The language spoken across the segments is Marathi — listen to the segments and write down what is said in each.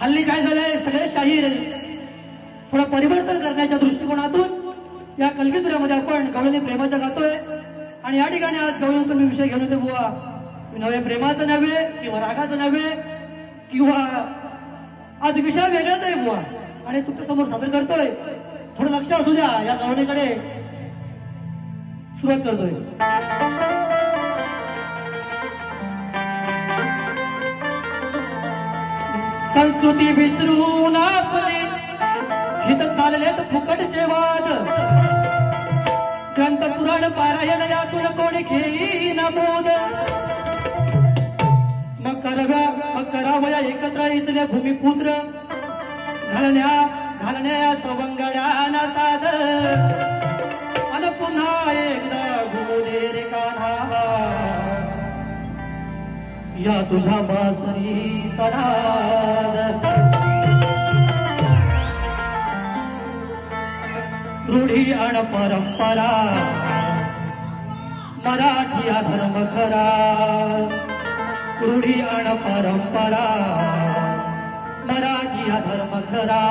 हल्ली काय झालंय? सगळे शाहीर थोडं परिवर्तन करण्याच्या दृष्टिकोनातून या कलगीतुऱ्यामध्ये आपण गवळणी प्रेमाच्या गातोय. आणि या ठिकाणी आज गवळून तुम्ही विषय घेऊन होते बुवा. नव्हे प्रेमाचं नव्हे किंवा रागाचं नव्हे किंवा आज विषय वेगळाच आहे बुवा. आणि तुमच्यासमोर सादर करतोय. थोडं लक्ष असू द्या या गवळणीकडे सुरुवात करतोय. संस्कृती विसरून आपली हित चाललेत फुकटचे वाद. ग्रंथ पुराण पारायण यातून कोणी घेई नमोद मग कराव्या मग करावया एकत्र इथल्या भूमिपुत्र. घालण्या घालण्या सवंगड्याना साध या तुझ्या बासरी तराद रूढी आणि परंपरा मराठी धर्म खरा. रूढी आणि परंपरा मराठी धर्म खरा.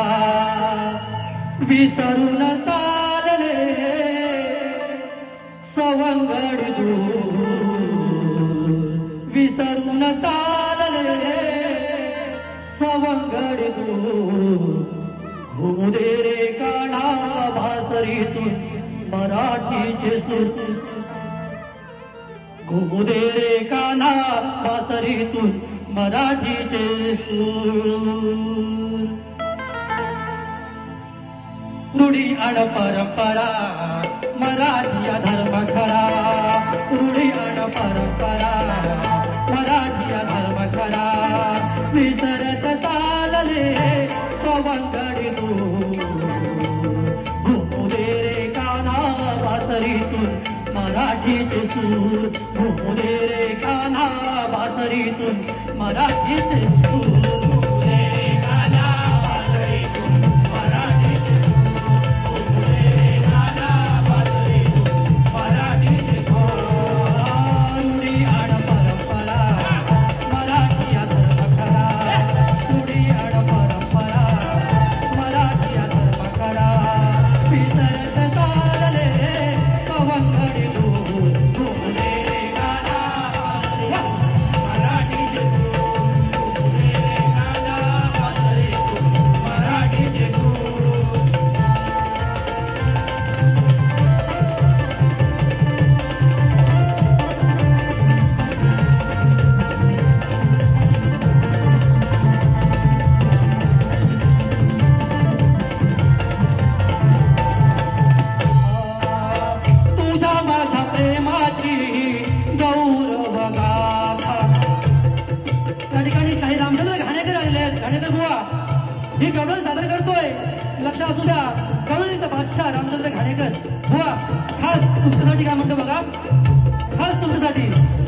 विसरून चालले सवंगड चालले सवंगड दूर घुमू दे रे काढा भासरीतून मराठीचे सूर घुमू दे रे काना भासरीतून मराठीचे सूर रुढी अण परंपरा मराठी धर्म खरा. रुढी अण परंपरा. विसरत चालले सवंगडी घुमू दे रे काना बासरीतून मराठीचे सूर. घुमू रे काना बासरीतून मराठीचे सूर. ही गवळण सादर करतोय. लक्ष असू द्या. गवळणीचा बादशाह रामचंद्र घाणेकर. बुवा खास तुमच्यासाठी काय म्हणतो बघा? खास तुमच्यासाठी.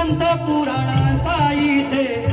ग्रंथ पुराणांचा इथे.